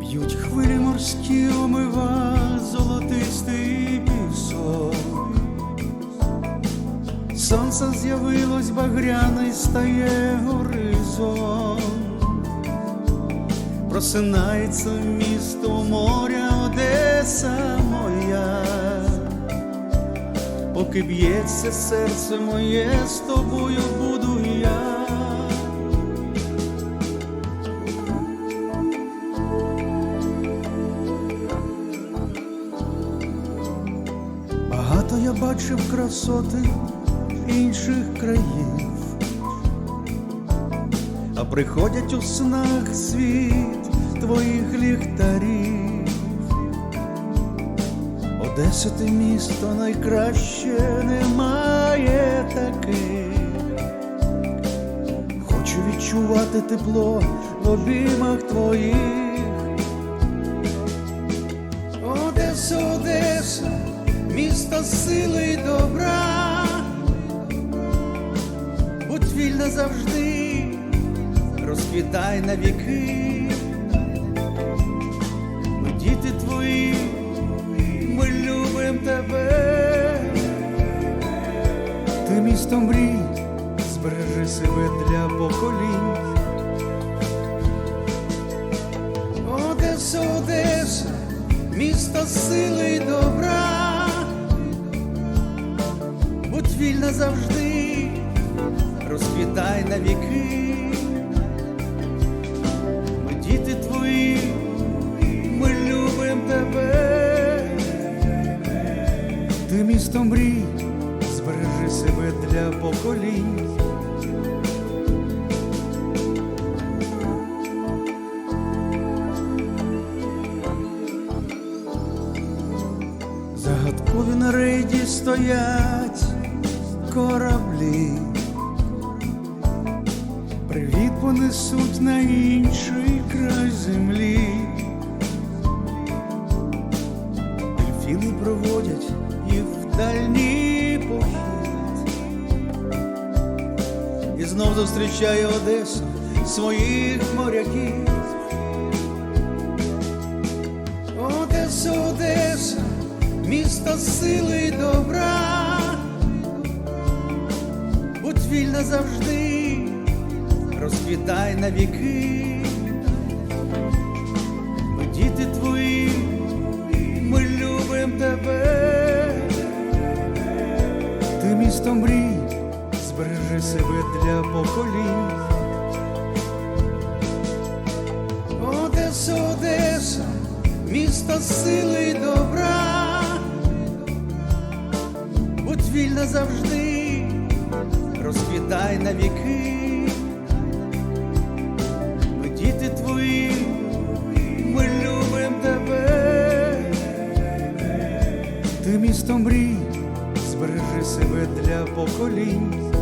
Б'ють хвилі морські, омива золотистий пісок. Сонце з'явилось багряний стає горизонт. Просинається місто моря, Одеса моя, поки б'ється серце моє, з тобою я бачив красоти інших країв, а приходять у снах світ твоїх ліхтарів. Одеса ти місто найкраще немає таких. Хочу відчувати тепло в обіймах твоїх. Одеса, Одеса, місто сили й добра, будь вільна завжди, розквітай на віки. Ми діти твої, ми любим тебе. Ти місто мрій, збережи себе для поколінь. Одеса, Одеса, місто сили будь вільна завжди, розквітай на віки. Ми діти твої, ми любим тебе. Ти місто мрій, збережи себе для поколінь. Загадкові на рейді стоять кораблі, привіт понесуть на інший край землі. Дельфіни проводять їх в дальній похід. І знов зустрічає Одеса своїх моряків. Одеса, Одеса, місто сили добра, будь вільна завжди, розквітай на віки. Ми діти твої, ми любим тебе. Ти місто мрій, збережи себе для поколінь. Одеса, Одеса, місто сили й добра, будь вільна завжди, розквітай на віки. Ми діти твої, ми любим тебе. Ти місто мрій, збережи себе для поколінь.